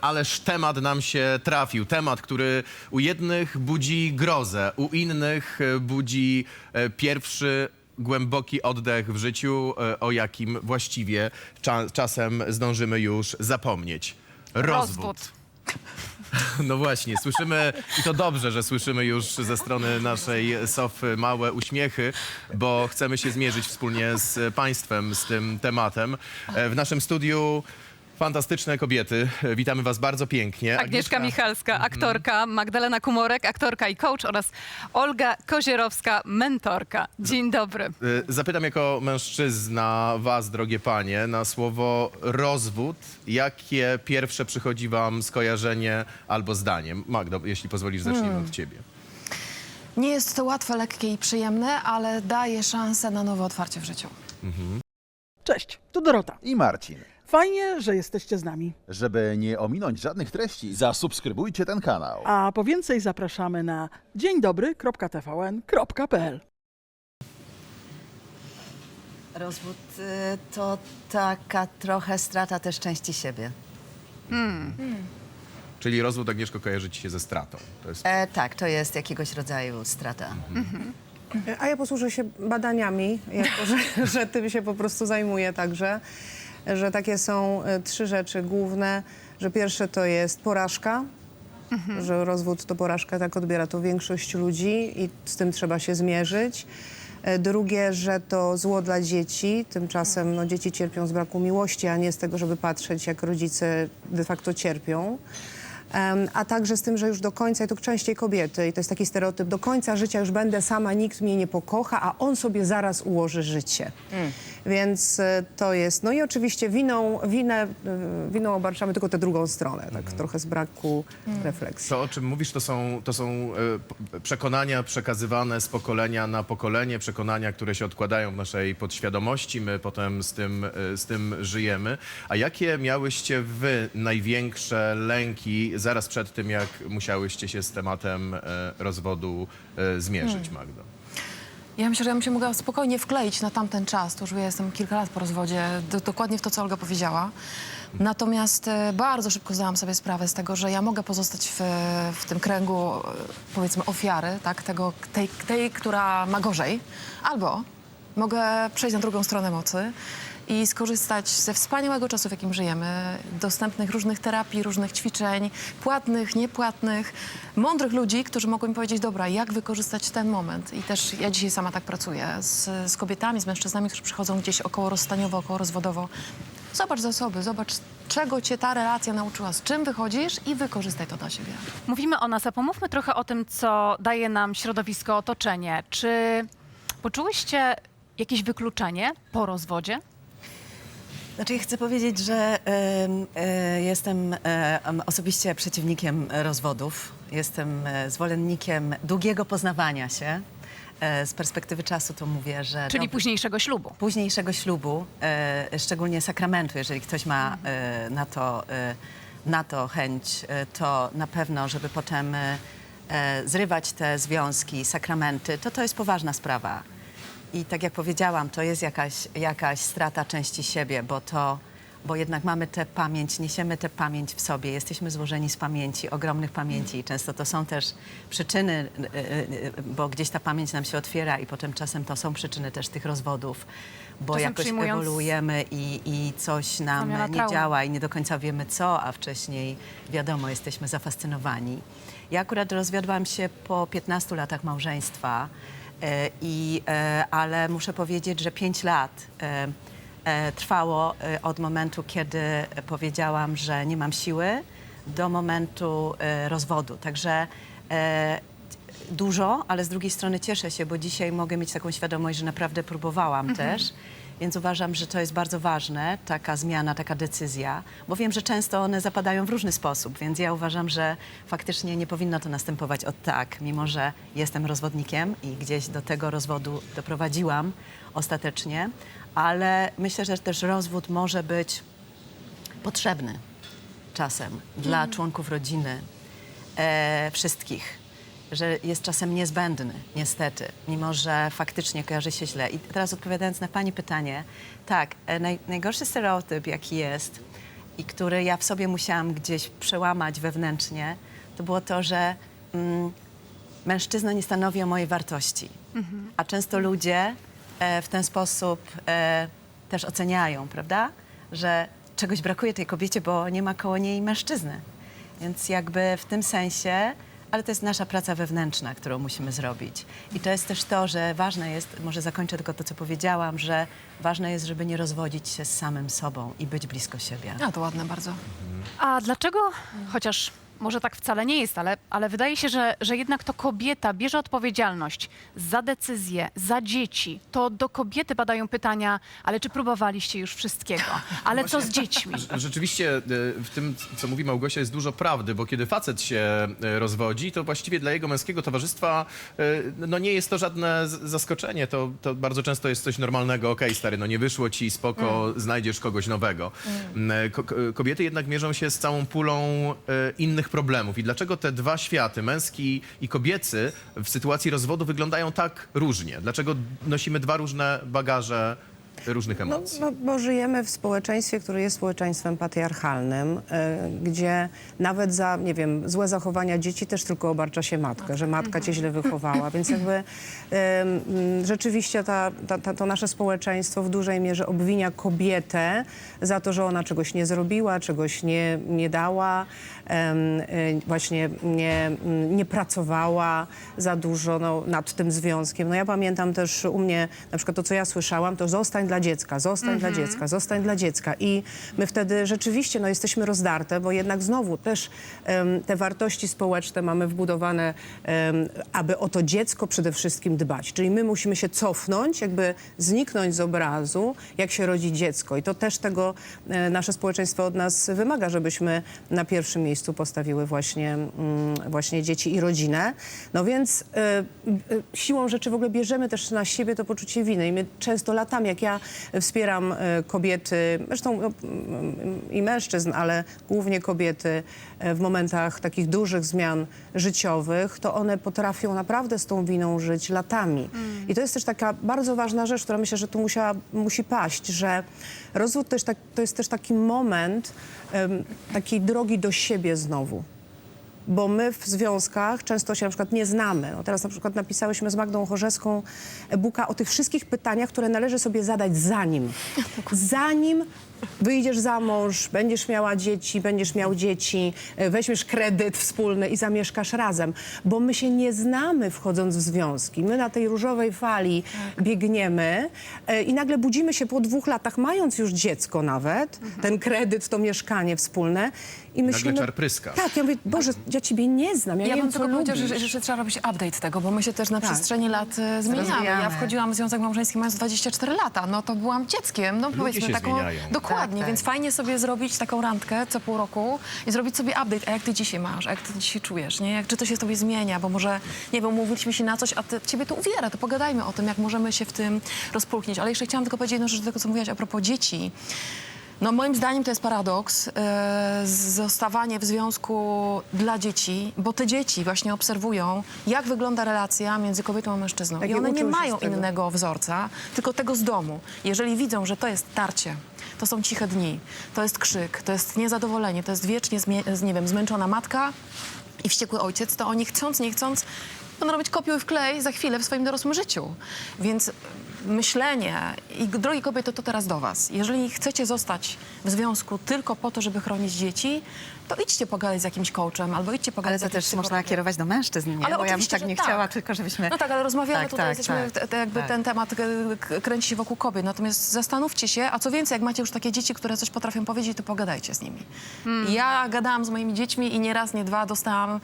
Ależ temat nam się trafił. Temat, który u jednych budzi grozę, u innych e, budzi e, pierwszy głęboki oddech w życiu, e, o jakim właściwie cza czasem zdążymy już zapomnieć. Rozwód. No właśnie, słyszymy i to dobrze, że słyszymy już ze strony naszej Sofy małe uśmiechy, bo chcemy się zmierzyć wspólnie z Państwem z tym tematem. E, W naszym studiu fantastyczne kobiety. Witamy Was bardzo pięknie. Agnieszka Michalska, Mhm. aktorka, Magdalena Kumorek, aktorka i coach oraz Olga Kozierowska, mentorka. Dzień dobry. E, Zapytam jako mężczyzna Was, drogie panie, na słowo rozwód. Jakie pierwsze przychodzi Wam skojarzenie albo zdanie? Magdo, jeśli pozwolisz, zacznijmy od Ciebie. Nie jest to łatwe, lekkie i przyjemne, ale daje szansę na nowe otwarcie w życiu. Cześć, tu Dorota. i Marcin. Fajnie, że jesteście z nami. Żeby nie ominąć żadnych treści, zasubskrybujcie ten kanał. A po więcej zapraszamy na dzień dobry.tvn.pl. Rozwód y, to taka trochę strata też części siebie. Czyli rozwód, Agnieszko, kojarzy Ci się ze stratą. To jest E, tak, to jest jakiegoś rodzaju strata. A ja posłużę się badaniami, jako że, że tym się po prostu zajmuję także, że takie są e, trzy rzeczy główne, że pierwsze to jest porażka, że rozwód to porażka, tak odbiera to większość ludzi i z tym trzeba się zmierzyć. E, Drugie, że to zło dla dzieci, tymczasem no, dzieci cierpią z braku miłości, a nie z tego, żeby patrzeć, jak rodzice de facto cierpią. A także z tym, że już do końca, i to częściej kobiety, i to jest taki stereotyp, do końca życia już będę sama, nikt mnie nie pokocha, a on sobie zaraz ułoży życie. Więc e, to jest, no i oczywiście winą, winę, e, winą obarczamy tylko tę drugą stronę, tak trochę z braku refleksji. To, o czym mówisz, to są, to są e, przekonania przekazywane z pokolenia na pokolenie, przekonania, które się odkładają w naszej podświadomości, my potem z tym, z tym żyjemy. A jakie miałyście wy największe lęki zaraz przed tym, jak musiałyście się z tematem e, rozwodu e, zmierzyć, Magdo? Ja myślę, że ja bym się mogła spokojnie wkleić na tamten czas. To już ja jestem kilka lat po rozwodzie, do, dokładnie w to, co Olga powiedziała. Natomiast e, bardzo szybko zdałam sobie sprawę z tego, że ja mogę pozostać w, w tym kręgu, e, powiedzmy, ofiary, tak? Tego, tej, tej, która ma gorzej, albo mogę przejść na drugą stronę mocy i skorzystać ze wspaniałego czasu, w jakim żyjemy, dostępnych różnych terapii, różnych ćwiczeń, płatnych, niepłatnych, mądrych ludzi, którzy mogą mi powiedzieć, dobra, jak wykorzystać ten moment. I też ja dzisiaj sama tak pracuję z, z kobietami, z mężczyznami, którzy przychodzą gdzieś około rozstaniowo, około rozwodowo. Zobacz zasoby, zobacz, czego cię ta relacja nauczyła, z czym wychodzisz i wykorzystaj to dla siebie. Mówimy o nas, a pomówmy trochę o tym, co daje nam środowisko, otoczenie. Czy poczułyście jakieś wykluczenie po rozwodzie? Znaczy, ja chcę powiedzieć, że e, jestem e, osobiście przeciwnikiem rozwodów. Jestem e, zwolennikiem długiego poznawania się. Z perspektywy czasu to mówię, że... Czyli dobry- późniejszego ślubu? późniejszego ślubu, e, szczególnie sakramentu, jeżeli ktoś ma e, na, to, e, na to chęć, e, to na pewno, żeby potem e, e, zrywać te związki, sakramenty, to to jest poważna sprawa. I tak jak powiedziałam, to jest jakaś, jakaś strata części siebie, bo to, bo jednak mamy tę pamięć, niesiemy tę pamięć w sobie, jesteśmy złożeni z pamięci, ogromnych pamięci. I często to są też przyczyny, y, y, y, bo gdzieś ta pamięć nam się otwiera i potem czasem to są przyczyny też tych rozwodów, bo Czasem jakoś ewoluujemy i, i coś nam nie działa i nie do końca wiemy co, a wcześniej wiadomo, jesteśmy zafascynowani. Ja akurat rozwiodłam się po 15 latach małżeństwa, i, e, ale muszę powiedzieć, że 5 lat e, e, trwało e, od momentu, kiedy powiedziałam, że nie mam siły, do momentu e, rozwodu. Także e, dużo, ale z drugiej strony cieszę się, bo dzisiaj mogę mieć taką świadomość, że naprawdę próbowałam też. Więc uważam, że to jest bardzo ważne, taka zmiana, taka decyzja, bo wiem, że często one zapadają w różny sposób, więc ja uważam, że faktycznie nie powinno to następować od tak, mimo że jestem rozwodnikiem i gdzieś do tego rozwodu doprowadziłam ostatecznie, ale myślę, że też rozwód może być potrzebny czasem dla członków rodziny, e, wszystkich, że jest czasem niezbędny, niestety, mimo że faktycznie kojarzy się źle. I teraz odpowiadając na Pani pytanie, tak, e, naj, najgorszy stereotyp, jaki jest, i który ja w sobie musiałam gdzieś przełamać wewnętrznie, to było to, że mm, mężczyzna nie stanowi o mojej wartości. A często ludzie e, w ten sposób e, też oceniają, prawda? Że czegoś brakuje tej kobiecie, bo nie ma koło niej mężczyzny. Więc jakby w tym sensie, ale to jest nasza praca wewnętrzna, którą musimy zrobić. I to jest też to, że ważne jest, może zakończę tylko to, co powiedziałam, że ważne jest, żeby nie rozwodzić się z samym sobą i być blisko siebie. A, to ładne bardzo. A dlaczego, chociaż może tak wcale nie jest, ale, ale wydaje się, że, że jednak to kobieta bierze odpowiedzialność za decyzje, za dzieci. To do kobiety padają pytania, ale czy próbowaliście już wszystkiego? Ale co z dziećmi? Rzeczywiście e, w tym, co mówi Małgosia, jest dużo prawdy, bo kiedy facet się e, rozwodzi, to właściwie dla jego męskiego towarzystwa e, no nie jest to żadne z- zaskoczenie. To, to bardzo często jest coś normalnego. Okej, stary, no nie wyszło ci, spoko, znajdziesz kogoś nowego. Mm, Ko- ko- kobiety jednak mierzą się z całą pulą innych problemów. I dlaczego te dwa światy, męski i kobiecy, w sytuacji rozwodu wyglądają tak różnie? Dlaczego nosimy dwa różne bagaże różnych No, emocji? bo, bo żyjemy w społeczeństwie, które jest społeczeństwem patriarchalnym, e, gdzie nawet za, nie wiem, złe zachowania dzieci też tylko obarcza się matkę, że matka cię źle wychowała. Więc jakby mm, rzeczywiście ta, ta, ta, to nasze społeczeństwo w dużej mierze obwinia kobietę za to, że ona czegoś nie zrobiła, czegoś nie, nie dała, y, właśnie nie, nie pracowała za dużo no, nad tym związkiem. No ja pamiętam też u mnie, na przykład to, co ja słyszałam, to zostań dla dziecka, zostań dla dziecka, zostań dla dziecka. I my wtedy rzeczywiście no, jesteśmy rozdarte, bo jednak znowu też em, te wartości społeczne mamy wbudowane, em, aby o to dziecko przede wszystkim dbać. Czyli my musimy się cofnąć, jakby zniknąć z obrazu, jak się rodzi dziecko. I to też tego e, nasze społeczeństwo od nas wymaga, żebyśmy na pierwszym miejscu postawiły właśnie, mm, właśnie dzieci i rodzinę. No więc e, e, siłą rzeczy w ogóle bierzemy też na siebie to poczucie winy. I my często latami, jak ja wspieram e, kobiety, zresztą no, mm, i mężczyzn, ale głównie kobiety e, w momentach takich dużych zmian życiowych, to one potrafią naprawdę z tą winą żyć latami. I to jest też taka bardzo ważna rzecz, która myślę, że tu musiała, musi paść, że rozwód to jest, tak, to jest też taki moment em, takiej drogi do siebie znowu bo my w związkach często się na przykład nie znamy. No teraz na przykład napisałyśmy z Magdą Chorzeską e-booka o tych wszystkich pytaniach, które należy sobie zadać zanim. Zanim wyjdziesz za mąż, będziesz miała dzieci, będziesz miał dzieci, e, weźmiesz kredyt wspólny i zamieszkasz razem. Bo my się nie znamy wchodząc w związki. My na tej różowej fali biegniemy e, i nagle budzimy się po dwóch latach, mając już dziecko nawet, ten kredyt, to mieszkanie wspólne i Nagle myślimy... czar pryska. Tak, ja mówię, Boże, ja ciebie nie znam, ja, Ja nie bym wiem, co tylko powiedział, lubisz. że, że trzeba robić update tego, bo my się też na Tak. przestrzeni lat e, zmieniamy. Rozwijamy. Ja wchodziłam w związek małżeński mając 24 lata, no to byłam dzieckiem, no powiedzmy się taką... zmieniają. Dokładnie, Tak, tak. więc fajnie sobie zrobić taką randkę co pół roku i zrobić sobie update, a jak ty dzisiaj masz, a jak ty dzisiaj czujesz, nie? Jak, czy to się z tobie zmienia, bo może, nie wiem, umówiliśmy się na coś, a ty, ciebie to uwiera, to pogadajmy o tym, jak możemy się w tym rozpulchnić. Ale jeszcze chciałam tylko powiedzieć jedną rzecz do tego, co mówiłaś a propos dzieci. No moim zdaniem to jest paradoks, e, zostawanie w związku dla dzieci, bo te dzieci właśnie obserwują, jak wygląda relacja między kobietą a mężczyzną. Tak, I one nie mają innego wzorca, tylko tego z domu. Jeżeli widzą, że to jest tarcie, to są ciche dni, to jest krzyk, to jest niezadowolenie, to jest wiecznie, nie wiem, zmęczona matka i wściekły ojciec, to oni chcąc, nie chcąc będą robić kopiuj w klej za chwilę w swoim dorosłym życiu. Więc myślenie i drogie kobiety, to teraz do was. Jeżeli chcecie zostać w związku tylko po to, żeby chronić dzieci, to idźcie pogadać z jakimś coachem albo idźcie pogadać Ale z to jakimś też można psychologiem. kierować do mężczyzn, nie? Ale Bo ja bym oczywiście, tak że nie tak. chciała, tylko żebyśmy... No tak, ale rozmawiamy Tak, tutaj, tak, jesteśmy, tak, te, te jakby tak. ten temat e, k- kręci się wokół kobiet. Natomiast zastanówcie się, a co więcej, jak macie już takie dzieci, które coś potrafią powiedzieć, to pogadajcie z nimi. Ja gadałam z moimi dziećmi i nie raz, nie dwa dostałam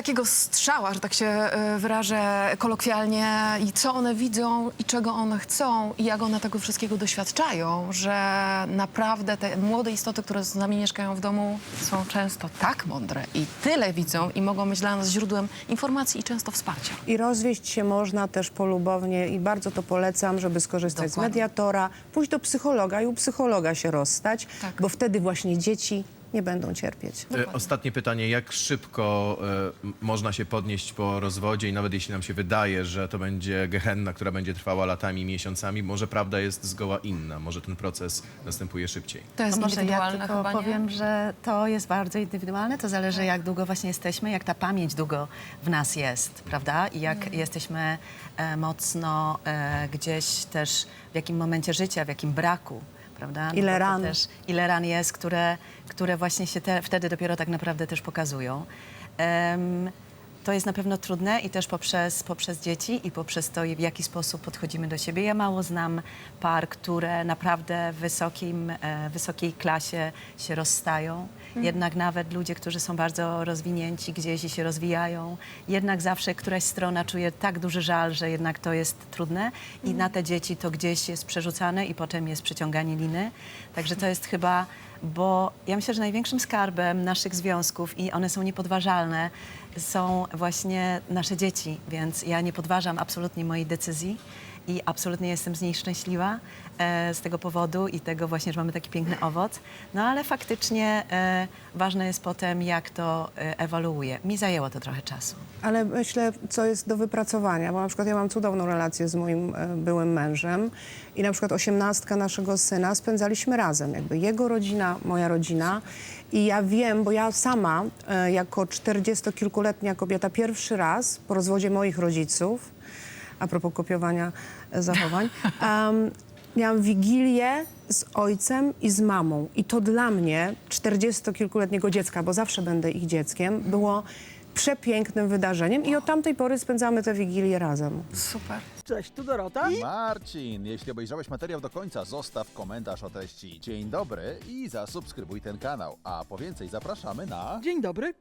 takiego strzała, że tak się e, wyrażę kolokwialnie i co one widzą i czego one chcą i jak one tego wszystkiego doświadczają, że naprawdę te młode istoty, które z nami mieszkają w domu są często tak mądre i tyle widzą i mogą być dla nas źródłem informacji i często wsparcia. I rozwieść się można też polubownie i bardzo to polecam, żeby skorzystać z Dokładnie. mediatora, pójść do psychologa i u psychologa się rozstać, Tak. bo wtedy właśnie dzieci nie będą cierpieć. E, Ostatnie pytanie. Jak szybko m- można się podnieść po rozwodzie i nawet jeśli nam się wydaje, że to będzie gehenna, która będzie trwała latami, miesiącami, może prawda jest zgoła inna, może ten proces następuje szybciej. To jest może ja indywidualne tylko chyba, powiem, że to jest bardzo indywidualne. To zależy, jak długo właśnie jesteśmy, jak ta pamięć długo w nas jest, prawda? I jak jesteśmy e, mocno e, gdzieś też w jakim momencie życia, w jakim braku, prawda? No Ile ran. Też, ile ran jest, które, które właśnie się te, wtedy dopiero tak naprawdę też pokazują. Em, to jest na pewno trudne i też poprzez, poprzez dzieci i poprzez to, w jaki sposób podchodzimy do siebie. Ja mało znam par, które naprawdę w wysokim, e, wysokiej klasie się rozstają. Jednak nawet ludzie, którzy są bardzo rozwinięci gdzieś i się rozwijają, jednak zawsze któraś strona czuje tak duży żal, że jednak to jest trudne i na te dzieci to gdzieś jest przerzucane i potem jest przyciąganie liny. Także to jest chyba bo ja myślę, że największym skarbem naszych związków i one są niepodważalne, są właśnie nasze dzieci, więc ja nie podważam absolutnie mojej decyzji i absolutnie jestem z niej szczęśliwa e, z tego powodu i tego właśnie, że mamy taki piękny owoc. No ale faktycznie e, ważne jest potem, jak to e, ewoluuje. Mi zajęło to trochę czasu. Ale myślę, co jest do wypracowania, bo na przykład ja mam cudowną relację z moim e, byłym mężem i na przykład osiemnastka naszego syna spędzaliśmy razem, jakby jego rodzina, moja rodzina i ja wiem, bo ja sama e, jako czterdziestokilkuletnia kobieta pierwszy raz po rozwodzie moich rodziców, a propos kopiowania zachowań, em, miałam wigilię z ojcem i z mamą. I to dla mnie, czterdziestokilkuletniego dziecka, bo zawsze będę ich dzieckiem, było przepięknym wydarzeniem i od tamtej pory spędzamy te wigilie razem. Super. Cześć, tu Dorota. Marcin, jeśli obejrzałeś materiał do końca, zostaw komentarz o treści. Dzień dobry i zasubskrybuj ten kanał. A po więcej zapraszamy na... Dzień dobry,